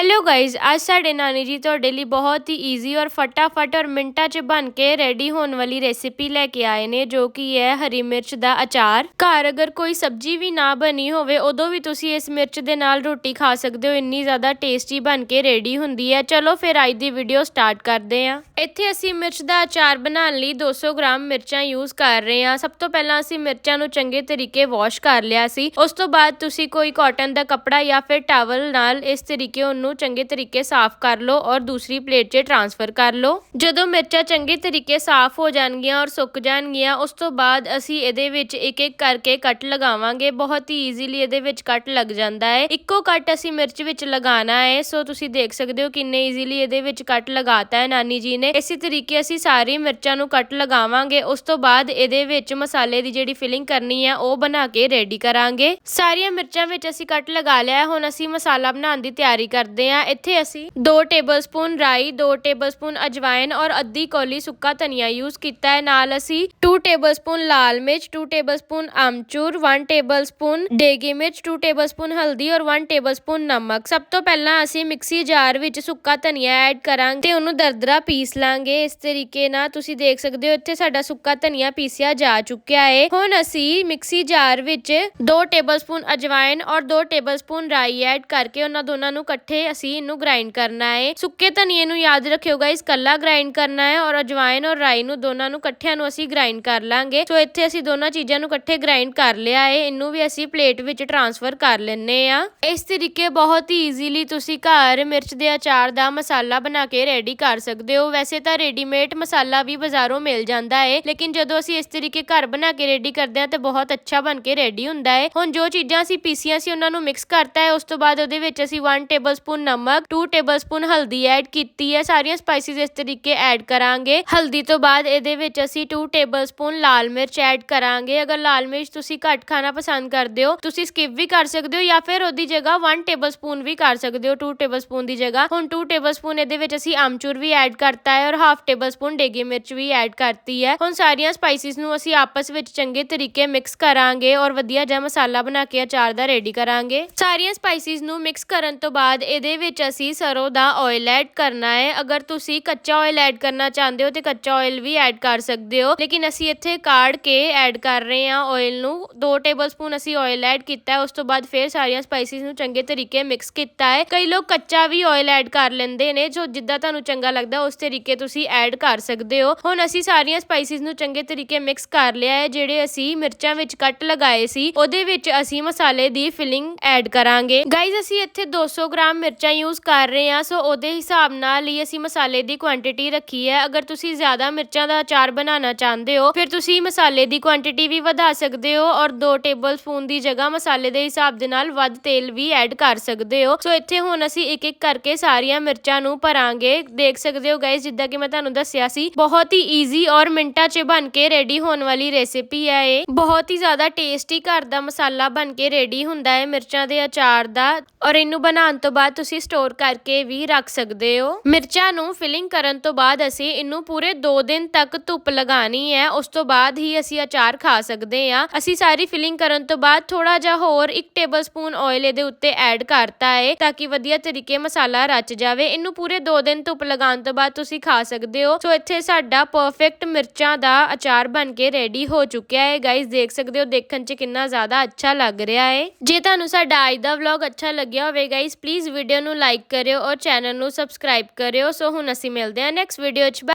Hello guys ਅੱਜ ਸਾਡੇ ਨਾਨੀ ਜੀ ਤੁਹਾਡੇ ਲਈ ਬਹੁਤ ਹੀ ਈਜ਼ੀ ਔਰ ਫਟਾਫਟ ਔਰ ਮਿੰਟਾਂ 'ਚ ਬਣ ਕੇ ਰੈਡੀ ਹੋਣ ਵਾਲੀ ਰੈਸਿਪੀ ਲੈ ਕੇ ਆਏ ਨੇ, ਜੋ ਕਿ ਹੈ ਹਰੀ ਮਿਰਚ ਦਾ ਅਚਾਰ। ਘਰ ਅਗਰ ਕੋਈ ਸਬਜ਼ੀ ਵੀ ਨਾ ਬਣੀ ਹੋਵੇ, ਉਦੋਂ ਵੀ ਤੁਸੀਂ ਇਸ ਮਿਰਚ ਦੇ ਨਾਲ ਰੋਟੀ ਖਾ ਸਕਦੇ ਹੋ, ਇੰਨੀ ਜ਼ਿਆਦਾ ਟੇਸਟੀ ਬਣ ਕੇ ਰੈਡੀ ਹੁੰਦੀ ਹੈ। ਚਲੋ ਫਿਰ ਅੱਜ ਦੀ ਵੀਡੀਓ ਸਟਾਰਟ ਕਰਦੇ ਹਾਂ। ਇੱਥੇ ਅਸੀਂ ਮਿਰਚ ਦਾ ਅਚਾਰ ਬਣਾਉਣ ਲਈ 200 ਗ੍ਰਾਮ ਮਿਰਚਾਂ ਯੂਜ਼ ਕਰ ਰਹੇ ਹਾਂ। ਸਭ ਤੋਂ ਪਹਿਲਾਂ ਅਸੀਂ ਮਿਰਚਾਂ ਨੂੰ ਚੰਗੇ ਤਰੀਕੇ ਵਾਸ਼ ਕਰ ਲਿਆ ਸੀ। ਉਸ ਤੋਂ ਬਾਅਦ ਤੁਸੀਂ ਕੋਈ ਕਾਟਨ ਦਾ ਕੱਪੜਾ ਜਾਂ ਫਿਰ ਟਾਵਲ ਨਾਲ ਇਸ ਤਰੀਕੇ ਉਹਨੂੰ ਚੰਗੇ ਤਰੀਕੇ ਸਾਫ਼ ਕਰ ਲਓ ਔਰ ਦੂਸਰੀ ਪਲੇਟ 'ਚ ਟ੍ਰਾਂਸਫਰ ਕਰ ਲਓ। ਜਦੋਂ ਮਿਰਚਾਂ ਚੰਗੇ ਤਰੀਕੇ ਸਾਫ਼ ਹੋ ਜਾਣਗੀਆਂ ਔਰ ਸੁੱਕ ਜਾਣਗੀਆਂ, ਉਸ ਤੋਂ ਬਾਅਦ ਅਸੀਂ ਇਹਦੇ ਵਿੱਚ ਇੱਕ ਇੱਕ ਕਰਕੇ ਕੱਟ ਲਗਾਵਾਂਗੇ। ਬਹੁਤ ਹੀ ਈਜ਼ੀਲੀ ਇਹਦੇ ਵਿੱਚ ਕੱਟ ਲੱਗ ਜਾਂਦਾ ਹੈ। ਇੱਕੋ ਕੱਟ ਅਸੀਂ ਮਿਰਚ ਵਿੱਚ ਲਗਾਉਣਾ ਹੈ। ਸੋ ਤੁਸੀਂ ਦੇਖ ਸਕਦੇ ਹੋ ਕਿੰਨੇ ਈਜ਼ੀਲੀ ਇਹਦੇ ਵਿੱਚ ਕੱਟ ਲਗਾਤਾ ਹੈ ਨਾਨੀ ਜੀ ਨੇ। ਇਸੇ ਤਰੀਕੇ ਅਸੀਂ ਸਾਰੀ ਮਿਰਚਾਂ ਨੂੰ ਕੱਟ ਲਗਾਵਾਂਗੇ। ਉਸ ਤੋਂ ਬਾਅਦ ਇਹਦੇ ਵਿੱਚ ਮਸਾਲੇ ਦੀ ਜਿਹੜੀ ਫਿਲਿੰਗ ਕਰਨੀ ਹੈ, ਉਹ ਬਣਾ ਕੇ ਰੈਡੀ ਕਰਾਂਗੇ। ਸਾਰੀਆਂ ਮਿਰਚਾਂ ਵਿੱਚ ਅਸੀਂ ਕੱਟ ਲਗਾ ਲਿਆ ਹੁਣ ਅਸੀਂ ਮਸਾਲਾ ਬਣਾਉਣ ਦੀ ਤਿਆਰੀ ਕਰਦੇ ਹਾਂ। ਇੱਥੇ ਅਸੀਂ 2 ਟੇਬਲਸਪੂਨ ਰਾਈ 2 ਟੇਬਲਸਪੂਨ ਅਜਵਾਇਨ ਔਰ ਅੱਧੀ ਕੌਲੀ ਸੁੱਕਾ ਧਨੀਆ ਯੂਜ਼ ਕੀਤਾ ਹੈ। ਨਾਲ ਅਸੀਂ 2 ਟੇਬਲਸਪੂਨ ਲਾਲ ਮਿਰਚ 2 ਟੇਬਲਸਪੂਨ ਆਮਚੂਰ 1 ਟੇਬਲਸਪੂਨ ਡੇਗੀ ਮਿਰਚ 2 ਟੇਬਲਸਪੂਨ ਹਲਦੀ ਔਰ 1 ਟੇਬਲਸਪੂਨ ਨਮਕ। ਸਭ ਤੋਂ ਪਹਿਲਾਂ ਅਸੀਂ ਮਿਕਸੀ ਜਾਰ ਵਿੱਚ ਸੁੱਕਾ ਧਨੀਆ ਐਡ ਕਰਾਂਗੇ ਤੇ ਉਹਨੂੰ ਦਰਦਰਾ ਪੀਸ ਲਾਂਗੇ। ਇਸ ਤਰੀਕੇ ਨਾਲ ਤੁਸੀਂ ਦੇਖ ਸਕਦੇ ਹੋ, ਇੱਥੇ ਸਾਡਾ ਸੁੱਕਾ ਧਨੀਆ ਪੀਸਿਆ ਜਾ ਚੁੱਕਿਆ ਹੈ ਹੁਣ ਅਸੀਂ ਮਿਕਸੀ ਜਾਰ ਵਿੱਚ 2 ਟੇਬਲਸਪੂਨ ਅਜਵਾਇਨ ਔਰ 2 ਟੇਬਲਸਪੂਨ ਰਾਈ ਐਡ ਕਰਕੇ ਉਹਨਾਂ ਦੋਨਾਂ ਨੂੰ ਇਕੱਠੇ ਅਸੀਂ ਇਹਨੂੰ ਗ੍ਰਾਈਂਡ ਕਰਨਾ ਹੈ ਸੁੱਕੇ ਧਨੀਏ ਨੂੰ ਯਾਦ ਰੱਖਿਓ ਗਾਇਸ ਕੱਲਾ ਗ੍ਰਾਈਂਡ ਕਰਨਾ ਹੈ ਔਰ ਅਜਵਾਇਨ ਔਰ ਰਾਈ ਨੂੰ ਦੋਨਾਂ ਨੂੰ, ਇਕੱਠਿਆਂ ਨੂੰ ਅਸੀਂ ਗ੍ਰਾਈਂਡ ਕਰ ਲਾਂਗੇ। ਸੋ ਇੱਥੇ ਅਸੀਂ ਦੋਨਾਂ ਚੀਜ਼ਾਂ ਨੂੰ ਇਕੱਠੇ ਗ੍ਰਾਈਂਡ ਕਰ ਲਿਆ ਹੈ ਇਹਨੂੰ ਵੀ ਅਸੀਂ ਪਲੇਟ ਵਿੱਚ ਟ੍ਰਾਂਸਫਰ ਕਰ ਲੈਣੇ ਆ। ਇਸ ਤਰੀਕੇ ਬਹੁਤ ਹੀ ਈਜ਼ੀਲੀ ਤੁਸੀਂ ਘਰ ਮਿਰਚ ਦੇ ਅਚਾਰ ਦਾ ਮਸਾਲਾ ਬਣਾ ਕੇ ਰੈਡੀ ਕਰ ਸਕਦੇ ਹੋ। ਵੈਸੇ ਤਾਂ ਰੈਡੀਮੇਡ ਮਸਾਲਾ ਵੀ ਬਾਜ਼ਾਰੋਂ ਮਿਲ ਜਾਂਦਾ ਹੈ ਲੇਕਿਨ ਜਦੋਂ ਅਸੀਂ ਇਸ ਤਰੀਕੇ ਘਰ ਬਣਾ ਕੇ ਰੈਡੀ ਕਰਦੇ ਹਾਂ ਤੇ ਬਹੁਤ ਅੱਛਾ ਬਣ ਕੇ ਰੈਡੀ ਹੁੰਦਾ ਹੈ ਹੁਣ ਜੋ ਚੀਜ਼ਾਂ ਅਸੀਂ ਪੀਸੀਆਂ ਸੀ ਉਹਨਾਂ ਨੂੰ ਮਿਕਸ ਕਰਤਾ ਹੈ ਉਸ ਤੋਂ ਬਾਅਦ ਉਹਦੇ ਵਿੱਚ ਅਸੀਂ 1 ਟੇਬਲਸਪੂਨ ਨਮਕ 2 ਟੇਬਲਸਪੂਨ ਹਲਦੀ ਐਡ ਕੀਤੀ ਹੈ। ਸਾਰੀਆਂ ਸਪਾਈਸਿਸ ਇਸ ਤਰੀਕੇ ਐਡ ਕਰਾਂਗੇ। ਹਲਦੀ ਤੋਂ ਬਾਅਦ ਇਹਦੇ ਵਿੱਚ ਅਸੀਂ 2 ਟੇਬਲਸਪੂਨ ਲਾਲ ਮਿਰਚ ਐਡ ਕਰਾਂਗੇ। ਅਗਰ ਲਾਲ ਮਿਰਚ ਤੁਸੀਂ ਘੱਟ ਖਾਣਾ ਪਸੰਦ ਕਰਦੇ ਹੋ, ਤੁਸੀਂ ਸਕਿਪ ਵੀ ਕਰ ਸਕਦੇ ਹੋ ਜਾਂ ਫਿਰ ਉਹਦੀ ਜਗ੍ਹਾ 1 ਟੇਬਲਸਪੂਨ ਵੀ ਕਰ ਸਕਦੇ ਹੋ। 2 ਟੇਬਲਸਪੂਨ ਦੀ ਜਗ੍ਹਾ। ਹੁਣ 2 ਟੇਬਲਸਪੂਨ ਇਹਦੇ ਵਿੱਚ ਅਸੀਂ ਆਮਚੂਰ ਵੀ ਐਡ ਕਰਤਾ ਹੈ ਔਰ ਹਾਫ ਟੇਬਲਸਪੂਨ ਡੇਗੀ ਮਿਰਚ ਵੀ ਐਡ ਕਰਤੀ ਹੈ। ਹੁਣ ਸਾਰੀਆਂ ਸਪਾਈਸਿਸ ਨੂੰ ਅਸੀਂ ਆਪਸ ਵਿੱਚ ਚੰਗੇ ਤਰੀਕੇ ਮਿਕਸ ਕਰਾਂਗੇ ਔਰ ਵਧੀਆ ਜਿਹਾ ਮਸਾਲਾ ਬਣਾ ਕੇ ਅਚਾਰ ਦਾ ਰੈਡੀ ਕਰਾਂਗੇ। ਸਾਰੀਆਂ ਸਪਾਈਸਿਸ ਨੂੰ ਮਿਕਸ ਕਰਨ ਤੋਂ ਬਾਅਦ ਇਹਦੇ ਵਿੱਚ ਅਸੀਂ ਸਰੋਂ ਦਾ ਆਇਲ ਐਡ ਕਰਨਾ ਹੈ। ਅਗਰ ਤੁਸੀਂ ਕੱਚਾ ਆਇਲ ਐਡ ਕਰਨਾ ਚਾਹੁੰਦੇ ਹੋ ਤੇ ਕੱਚਾ ਆਇਲ ਵੀ ਐਡ ਕਰ ਸਕਦੇ ਹੋ। ਲੇਕਿਨ ਅਸੀਂ ਇੱਥੇ ਕਾੜ ਕੇ ਐਡ ਕਰ ਰਹੇ ਹਾਂ ਆਇਲ ਨੂੰ। 2 ਟੇਬਲਸਪੂਨ ਅਸੀਂ ਆਇਲ ਐਡ ਕੀਤਾ ਹੈ। ਉਸ ਤੋਂ ਬਾਅਦ ਫਿਰ ਸਾਰੀਆਂ ਸਪਾਈਸਿਸ ਨੂੰ ਚੰਗੇ ਤਰੀਕੇ ਮਿਕਸ ਕੀਤਾ ਹੈ। ਕਈ ਲੋਕ ਕੱਚਾ ਵੀ ਆਇਲ ਐਡ ਕਰ ਲੈਂਦੇ ਨੇ, ਜੋ ਜਿੱਦਾਂ ਤੁਹਾਨੂੰ ਚੰਗਾ ਲੱਗਦਾ ਉਸ ਤਰੀਕੇ ਤੁਸੀਂ ਐਡ ਕਰ ਸਕਦੇ ਹੋ। ਹੁਣ ਅਸੀਂ ਸਾਰੀਆਂ ਸਪਾਈਸਿਸ ਨੂੰ ਚੰਗੇ ਤਰੀਕੇ ਮਿਕਸ ਕਰ ਲਿਆ ਹੈ, ਜਿਹੜੇ ਅਸੀਂ ਮਿਰਚਾਂ ਵਿੱਚ ਕੱਟ ਲਗਾਏ ਸੀ। ਉਹਦੇ ਵਿੱਚ ਅਸੀਂ ਮਸਾਲੇ ਦੀ ਫਿਲਿੰਗ ਐਡ ਕਰਾਂਗੇ। ਗਾਈਜ਼ ਅਸੀਂ ਇੱਥੇ 200 ਗ੍ਰਾਮ ਮਿਰਚਾਂ ਯੂਜ਼ ਕਰ ਰਹੇ ਹਾਂ ਸੋ ਉਹਦੇ ਹਿਸਾਬ ਨਾਲ ਹੀ ਅਸੀਂ ਮਸਾਲੇ ਦੀ ਕੁਆਂਟੀਟੀ ਰੱਖੀ ਹੈ। ਅਗਰ ਤੁਸੀਂ ਜ਼ਿਆਦਾ ਮਿਰਚਾਂ ਦਾ ਅਚਾਰ ਬਣਾਉਣਾ ਚਾਹੁੰਦੇ ਹੋ, ਫਿਰ ਤੁਸੀਂ ਮਸਾਲੇ ਦੀ ਕੁਆਂਟੀਟੀ ਵੀ ਵਧਾ ਸਕਦੇ ਹੋ ਔਰ 2 ਟੇਬਲ ਸਪੂਨ ਦੀ ਜਗ੍ਹਾ ਮਸਾਲੇ ਦੇ ਹਿਸਾਬ ਦੇ ਨਾਲ ਵੱਧ ਤੇਲ ਵੀ ਐਡ ਕਰ ਸਕਦੇ ਹੋ। ਸੋ ਇੱਥੇ ਹੁਣ ਅਸੀਂ ਇੱਕ ਇੱਕ ਕਰਕੇ ਸਾਰੀਆਂ ਮਿਰਚਾਂ ਨੂੰ ਭਰਾਂਗੇ। ਦੇਖ ਸਕਦੇ ਹੋ ਗਾਇਸ ਜਿੱਦਾਂ ਕਿ ਮੈਂ ਤੁਹਾਨੂੰ ਦੱਸਿਆ ਸੀ, ਬਹੁਤ ਹੀ ਈਜ਼ੀ ਔਰ ਮਿੰਟਾਂ 'ਚ ਬਣ ਕੇ ਰੈਡੀ ਹੋਣ ਵਾਲੀ ਰੈਸਿਪੀ ਹੈ ਇਹ। ਬਹੁਤ ਹੀ ਜ਼ਿਆਦਾ ਟੇਸਟੀ ਘਰ ਦਾ ਮਸਾਲਾ ਬਣ ਕੇ ਰੈਡੀ ਹੁੰਦਾ ਹੈ ਮਿਰਚਾਂ ਦੇ ਅਚਾਰ ਦਾ। ਔਰ ਇਹਨੂੰ ਬਣਾਉਣ ਤੋਂ ਬਾਅਦ ਤੁਸੀਂ ਸਟੋਰ ਕਰਕੇ ਵੀ ਰੱਖ ਸਕਦੇ ਹੋ। ਮਿਰਚਾਂ ਨੂੰ ਫਿਲਿੰਗ ਕਰਨ ਤੋਂ ਬਾਅਦ ਅਸੀਂ ਇਹਨੂੰ ਪੂਰੇ 2 ਦਿਨ ਤੱਕ ਧੁੱਪ ਲਗਾਣੀ ਹੈ। ਉਸ ਤੋਂ ਬਾਅਦ ਹੀ ਅਸੀਂ ਅਚਾਰ ਖਾ ਸਕਦੇ ਹਾਂ। ਅਸੀਂ ਸਾਰੀ ਫਿਲਿੰਗ ਕਰਨ ਤੋਂ ਬਾਅਦ ਥੋੜਾ ਜਿਹਾ ਹੋਰ 1 ਟੇਬਲਸਪੂਨ ਆਇਲ ਇਹਦੇ ਉੱਤੇ ਐਡ ਕਰਤਾ ਹੈ ਤਾਂ ਕਿ ਵਧੀਆ ਤਰੀਕੇ ਮਸਾਲਾ ਰਚ ਜਾਵੇ। ਇਹਨੂੰ ਪੂਰੇ 2 ਦਿਨ ਧੁੱਪ ਲਗਾਉਣ ਤੋਂ ਬਾਅਦ ਤੁਸੀਂ ਖਾ ਸਕਦੇ ਹੋ। ਸੋ ਇੱਥੇ ਸਾਡਾ ਪਰਫੈਕਟ ਮਿਰਚਾਂ ਦਾ ਅਚਾਰ ਬਣ ਕੇ ਰੈਡੀ ਹੋ ਚੁੱਕਿਆ ਹੈ। ਗਾਇਸ ਦੇਖ ਸਕਦੇ ਹੋ, ਦੇਖਣ 'ਚ ਕਿੰਨਾ ਜ਼ਿਆਦਾ ਅੱਛਾ ਲੱਗ ਰਿਹਾ ਹੈ। ਜੇ ਤੁਹਾਨੂੰ ਸਾਡਾ ਅੱਜ ਦਾ ਵਲੌਗ ਅੱਛਾ ਲੱਗਿਆ ਹੋਵੇ ਗਾਇਸ ਪਲੀਜ਼ ਵੀਡੀਓ ਵੀਡੀਓ ਨੂੰ ਲਾਈਕ ਕਰਿਓ ਔਰ ਚੈਨਲ ਨੂੰ ਸਬਸਕ੍ਰਾਈਬ ਕਰਿਓ। ਸੋ ਹੁਣ ਅਸੀਂ ਮਿਲਦੇ ਹਾਂ ਨੈਕਸਟ ਵੀਡੀਓ 'ਚ।